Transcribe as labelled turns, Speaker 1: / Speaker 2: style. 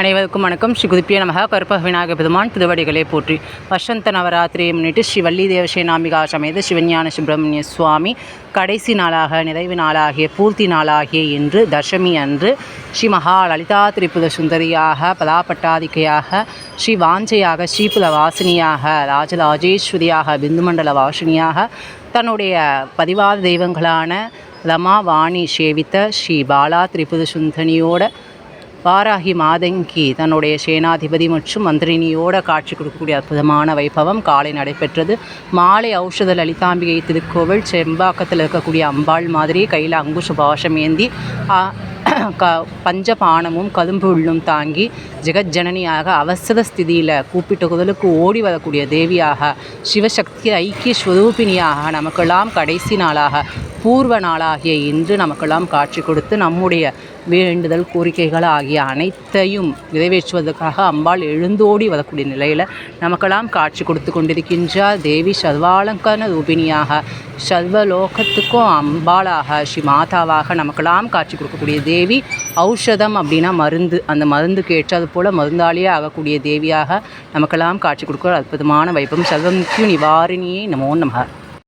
Speaker 1: அனைவருக்கும் வணக்கம். ஸ்ரீ குதிப்பிய நமக. கருப்ப விநாயக பெருமான் திருவடிகளே போற்றி. வசந்த நவராத்திரியை முன்னிட்டு ஸ்ரீ வள்ளி நாமிகா சமேத சிவஞான சுப்பிரமணிய சுவாமி கடைசி நாளாக நிறைவு நாளாகிய பூர்த்தி நாளாகிய இன்று தசமி அன்று ஸ்ரீ மகா லலிதா திரிபுர சுந்தரியாக பலாபட்டாதிக்கையாக ஸ்ரீ வாஞ்சையாக ஸ்ரீபுல வாசினியாக ராஜராஜேஸ்வரியாக பிந்துமண்டல வாசினியாக தன்னுடைய பதிவாத தெய்வங்களான லமா வாணி சேவித்த ஸ்ரீ பாலா திரிபுர சுந்தனியோட வாராகி மாதங்கி தன்னுடைய சேனாதிபதி மற்றும் மந்திரினியோட காட்சி கொடுக்கக்கூடிய அற்புதமான வைபவம். காலை நடைபெற்றது. மாலை ஔஷத லலிதாம்பிகை திருக்கோவில் செம்பாக்கத்தில் இருக்கக்கூடிய அம்பாள் மாதிரி கையில் அங்குஷ பாஷம் ஏந்தி க பஞ்சபானமும் கதும்புள்ளும் தாங்கி ஜெகஜனனியாக அவசர ஸ்திதியில் கூப்பிட்ட குதலுக்கு ஓடி வரக்கூடிய தேவியாக சிவசக்தி ஐக்கிய ஸ்வரூபிணியாக நமக்கெல்லாம் கடைசி நாளாக பூர்வ நாளாகிய இன்று நமக்கெல்லாம் காட்சி கொடுத்து நம்முடைய வேண்டுதல் கோரிக்கைகள் ஆகிய அனைத்தையும் நிறைவேற்றுவதற்காக அம்பாள் எழுந்தோடி வரக்கூடிய நிலையில் நமக்கெல்லாம் காட்சி கொடுத்து கொண்டிருக்கின்றார் தேவி சர்வாலங்கான ரூபிணியாக சர்வலோகத்துக்கும் அம்பாளாக ஸ்ரீ மாதாவாக நமக்கெல்லாம் காட்சி கொடுக்கக்கூடிய தேவி. ஔஷதம் அப்படின்னா மருந்து. அந்த மருந்துக்கு ஏற்றது போல் மருந்தாளியே ஆகக்கூடிய தேவியாக நமக்கெல்லாம் காட்சி கொடுக்குற அற்புதமான வைபம் சர்வமுக்கிய நிவாரணியே நமோ நமக